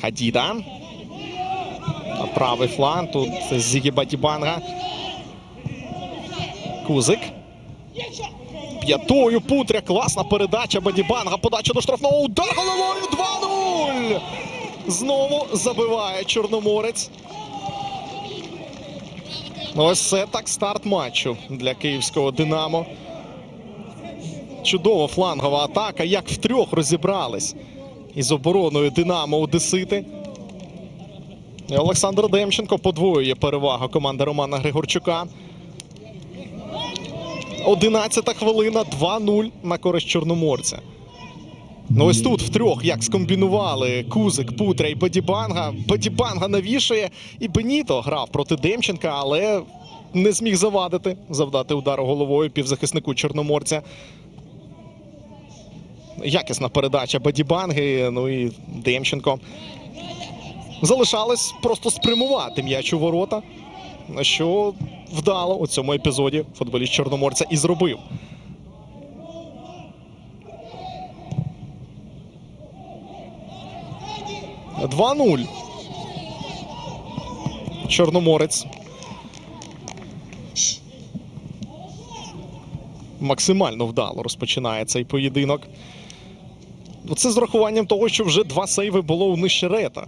Хадіда. На правий фланг. Тут Зігі Бадібанга. Кузик. П'ятою Путря. Класна передача. Бадібанга. Подача до штрафного. Удар головою 2-0. Знову забиває Чорноморець. Ось це так старт матчу для київського Динамо. Чудова флангова атака. Як втрьох розібрались із обороною Динамо Одесити. Олександр Демченко подвоює перевагу команди Романа Григорчука. 11 хвилина 2-0 на користь Чорноморця. Ну ось тут втрьох як скомбінували Кузик, Путря і Бадібанга. Бадібанга навішує і Беніто грав проти Демченка, але не зміг завадити, завдати удару головою півзахиснику Чорноморця. Якісна передача Бадібанги, ну і Демченко. Залишалось просто спрямувати м'яч у ворота, що вдало у цьому епізоді футболіст Чорноморця і зробив. Два 0 Чорноморець. Максимально вдало розпочинає цей поєдинок. Це з рахуванням того, що вже два сейви було у Нищерета.